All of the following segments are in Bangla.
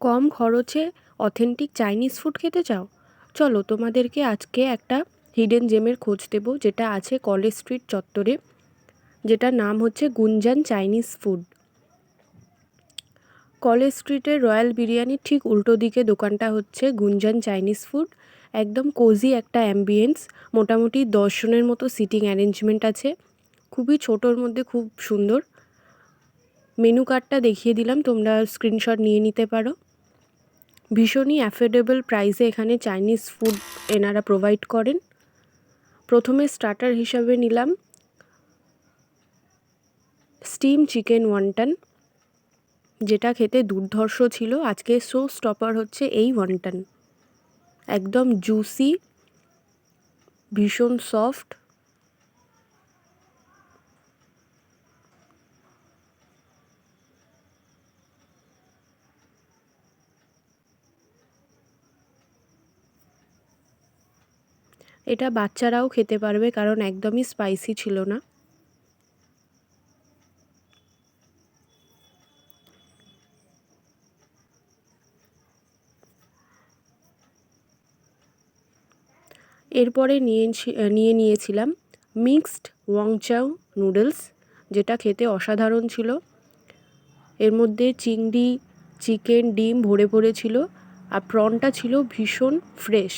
কম খরচে অথেন্টিক চাইনিজ ফুড খেতে চাও? চলো তোমাদেরকে আজকে একটা হিডেন জেমের খোঁজ দেবো, যেটা আছে কলেজ স্ট্রিট চত্বরে, যেটার নাম হচ্ছে গুঞ্জান চাইনিজ ফুড কলেজ স্ট্রিটের রয়্যাল বিরিয়ানির ঠিক উল্টো দিকে দোকানটা হচ্ছে গুঞ্জান চাইনিজ ফুড একদম কোজি একটা অ্যাম্বিয়েন্স মোটামুটি দশজনের মতো সিটিং অ্যারেঞ্জমেন্ট আছে। খুবই ছোটোর মধ্যে খুব সুন্দর। মেনু কার্ডটা দেখিয়ে দিলাম, তোমরা স্ক্রিনশট নিয়ে নিতে পারো। ভীষণই অ্যাফোর্ডেবল প্রাইসে এখানে চাইনিজ ফুড এনারা প্রোভাইড করেন। প্রথমে স্টার্টার হিসাবে নিলাম। স্টিম চিকেন ওয়ান্টান যেটা খেতে দুর্ধর্ষ ছিল। আজকে শো স্টপার হচ্ছে এই ওয়ান্টান একদম জুসি ভীষণ সফট এটা বাচ্চারাও খেতে পারবে কারণ একদমই স্পাইসি ছিল না। এরপরে নিয়েছি নিয়ে নিয়েছিলাম মিক্সড ওয়াংচাউ নুডলস যেটা খেতে অসাধারণ ছিল। এর মধ্যে চিংড়ি চিকেন ডিম ভরে ভরে ছিল। আর প্রনটা ছিল ভীষণ ফ্রেশ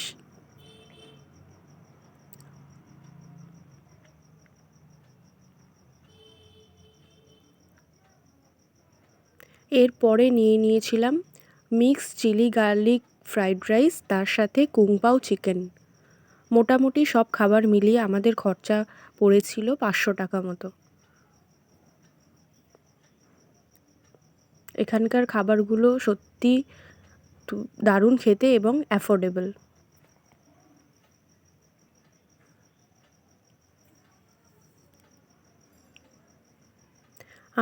এরপরে নিয়ে নিয়েছিলাম mix chilli garlic fried rice, তার সাথে কুংপাও চিকেন। মোটামুটি সব খাবার মিলিয়ে আমাদের খরচা পড়েছিল পাঁচশো টাকা মতো। এখানকার খাবারগুলো সত্যি দারুণ খেতে এবং অ্যাফোর্ডেবল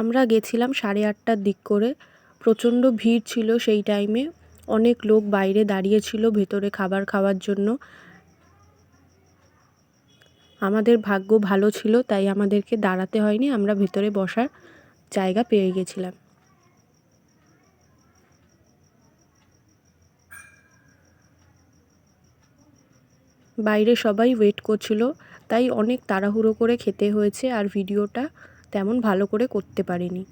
আমরা গেছিলাম সাড়ে আটটার দিক করে। প্রচণ্ড ভিড় ছিল সেই টাইমে অনেক লোক বাইরে দাঁড়িয়ে ছিল ভেতরে খাবার খাওয়ার জন্য। আমাদের ভাগ্য ভালো ছিল, তাই আমাদেরকে দাঁড়াতে হয়নি। আমরা ভেতরে বসার জায়গা পেয়ে গেছিলাম। বাইরে সবাই ওয়েট করছিল, তাই অনেক তাড়াহুড়ো করে খেতে হয়েছে। আর ভিডিওটা তেমন ভালো করে করতে পারিনি।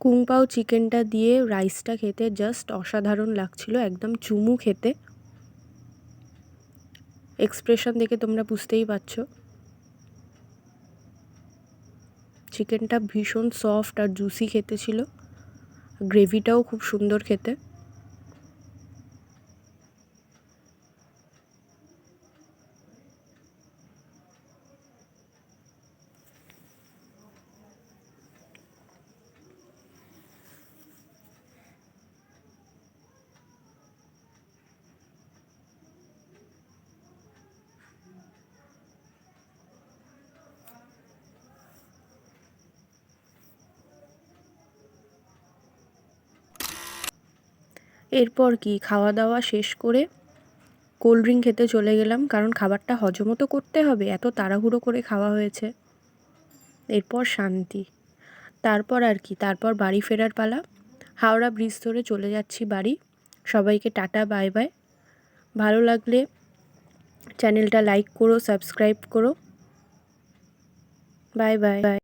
কুংপাও চিকেনটা দিয়ে রাইসটা খেতে জাস্ট অসাধারণ লাগছিল, একদম চুমু খেতে। এক্সপ্রেশন দেখে তোমরা বুঝতেই পারছ। চিকেনটা ভীষণ সফট আর জুসি খেতে ছিল। গ্রেভিটাও খুব সুন্দর খেতে। এরপর কি খাওয়া দাওয়া শেষ করে কোল্ড ড্রিঙ্ক খেতে চলে গেলাম, কারণ খাবারটা হজমও তো করতে হবে, এত তাড়াহুড়ো করে খাওয়া হয়েছে। এরপর শান্তি। তারপর আর কি, তারপর বাড়ি ফেরার পালা। হাওড়া ব্রিজ ধরে চলে যাচ্ছি বাড়ি। সবাইকে টাটা, বাই বাই। ভালো লাগলে চ্যানেলটা লাইক করো, সাবস্ক্রাইব করো। Bye bye bye.